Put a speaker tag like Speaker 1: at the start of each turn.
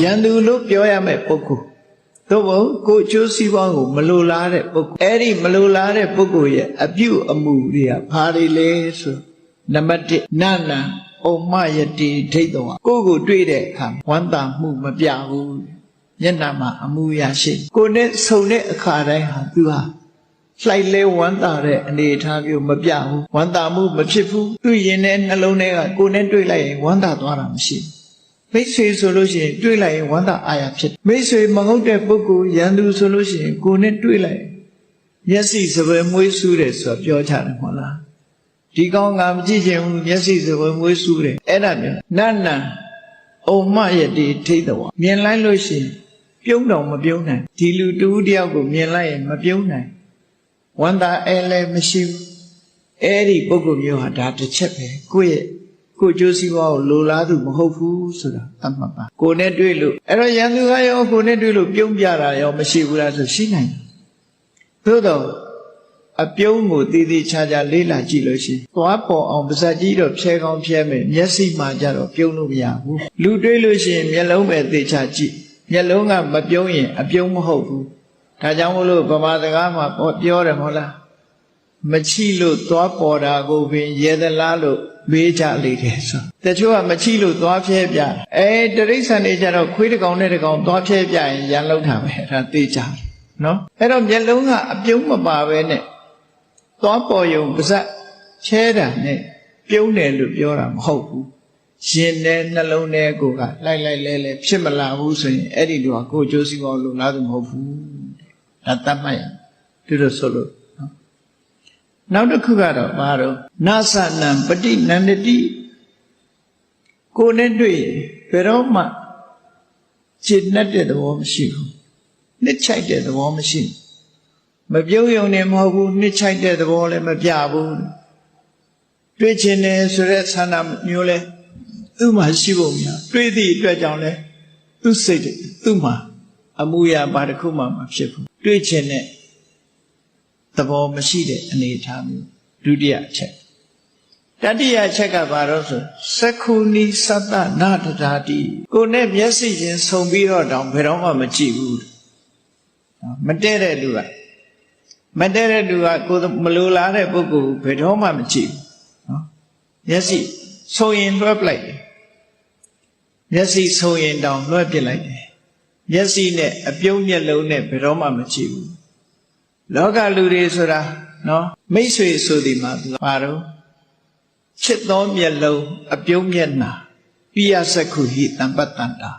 Speaker 1: ရန်သူလို့ပြောရမယ့်ပုဂ္ဂိုလ်သို့မဟုတ်ကိုယ်အကျိုးစီးပွားကိုမလိုလားတဲ့ပုဂ္ဂိုလ်အဲ့ဒီမလိုလားတဲ့ပုဂ္ဂိုလ်ရဲ့အပြုအမူတွေကဘာတွေလဲဆိုနံပါတ်1နန္နံဩမယတိဒိဋ္ဌဝကိုယ့်ကိုတွေ့တဲ့အခါဝမ်းသာမှုမပြဘူးမျက်နှာမှာအမူအရာရှိကိုယ်နဲ့ဆုံတဲ့အခါတိုင်းဟာသူဟာလှိုက်လဲဝမ်းသာတဲ့အနေအထားမျိုးမပြဘူးဝမ်းသာမှုမဖြစ်ဘူးသူရင်ထဲနှလုံးထဲကကိုယ်နဲ့တွေ့လိုက်ရင်ဝမ်းသာသွားတာမရှိဘူး မိတ်ဆွေဆိုလို့ရှိရင်တွေ့လိုက်ရင်ဝမ်းသာအာရဖြစ်မိတ်ဆွေမဟုတ်တဲ့ပုဂ္ဂိုလ်ရန်သူဆိုလို့ရှိရင်ကိုယ်နဲ့တွေ့လိုက်ရင်မျက်စိစပယ်မွေးဆူးတယ်ဆိုတော့ပြောကြတယ်မဟုတ်လားဒီကောင်းငါမကြည့်ချင်ဘူးမျက်စိစပယ်မွေးဆူးတယ်အဲ့ဒါမျိုးနတ်နံဩမယတိထိတ်တော်မြင်လိုက်လို့ရှိရင်ပြုံးတော်မပြုံးနိုင်ဒီလူတူတယောက်ကိုမြင်လိုက်ရင်မပြုံးနိုင်ဝန္တာအဲလည်းမရှိဘူးအဲ့ဒီပုဂ္ဂိုလ်မျိုးဟာဒါတစ်ချက်ပဲကိုယ့်ရဲ့ ကိုယ်ကျိုးစီးပွားကိုလိုလားသူမဟုတ်ဘူးဆိုတာသတ်မှတ်ပါကိုယ်နဲ့တွေ့လို့အဲ့တော့ရန်သူကရောကိုယ်နဲ့တွေ့လို့ပြုံးပြတာရောမရှိဘူးလားဆိုရှိနိုင်တယ်သို့တော့အပြုံးကိုတည်တည်ချာချာလေးလာကြည့်လို့ရှိရင်သွားပေါ်အောင်ပါဇက်ကြီးတော့ဖြဲကောင်းဖြဲမယ်မျက်စိမှကြတော့ပြုံးလို့မရဘူးလူတွေ့လို့ရှိရင်မျက်လုံးပဲသေချာကြည့်မျက်လုံးကမပြုံးရင်အပြုံးမဟုတ်ဘူးဒါကြောင့်မို့လို့ဗမာစကားမှာပြောတယ်မဟုတ်လား မချီလို့သွားပေါ်တာကိုပင်ရေသလားလို့မေးကြလေတယ်ဆိုတချို့ကမချီလို့သွားဖြဲပြအဲတရိစ္ဆာန်တွေကြတော့ခွေးတစ်ကောင်နဲ့တစ်ကောင်သွားဖြဲပြရင်ရန်လောက်တာပဲအဲ့ဒါသိကြတယ်နော်အဲ့တော့မျက်လုံးကအပြုံးမပါပဲနဲ့သွားပေါ်ယုံပါဇက်ချဲတာနဲ့ပြုံးတယ်လို့ပြောတာမဟုတ်ဘူးရှင်နဲ့နှလုံးထဲကိုကလိုက်လိုက်လဲလဲဖြစ်မလာဘူးဆိုရင်အဲ့ဒီတော့ကိုယ်ကျိုးစီးပွားလို့လားသူမဟုတ်ဘူးဒါတတ်မှတ်ရသူတို့ဆိုလို့ နော်နောက်တစ်ခုကတော့ဘာတော့နာသနံပฏิနန္ဒတိကိုယ်နဲ့တွေ့ဘယ်တော့မှจิตနဲ့တဲ့သဘောမရှိဘူးနှစ်ချိုက်တဲ့သဘောမရှိဘူးမပြုံးယုံနေမဟုတ်ဘူးနှစ်ချိုက်တဲ့သဘောလည်းမပြဘူးတွေ့ခြင်းနဲ့ဆိုတဲ့ဆန္ဒမျိုးလဲသူ့မှာရှိဖို့များတွေ့သည့်အတွက်ကြောင့်လဲသူ့စိတ်သူ့မှာအမှုရာဘာတစ်ခုမှမဖြစ်ဘူးတွေ့ခြင်းနဲ့ သဘောမရှိတဲ့အနေအထားမျိုးဒုတိယအချက်တတိယအချက်ကဘာလို့ဆိုသက္ခုနီသတ္တနာတတာတိကိုယ်နဲ့မျက်စိချင်းဆုံပြီးတော့တောင်ဘယ်တော့မှမကြည့်ဘူးမတည့်တဲ့လူကမတည့်တဲ့လူကကိုယ်မလိုလားတဲ့ပုဂ္ဂိုလ်ဘယ်တော့မှမကြည့်ဘူးနော်မျက်စိဆုံရင်လွှဲပလိုက်တယ်မျက်စိဆုံရင်တောင်လွှဲပစ်လိုက်တယ်မျက်စိနဲ့အပြုံးမျက်လုံးနဲ့ဘယ်တော့မှမကြည့်ဘူး လောကလူတွေဆိုတာနော်မိတ်ဆွေဆိုဒီမှာသူပါတော့ချစ်သောမျက်လုံးအပြုံးမျက်နာပိယစက္ခုဟိတံပတ္တန္တာ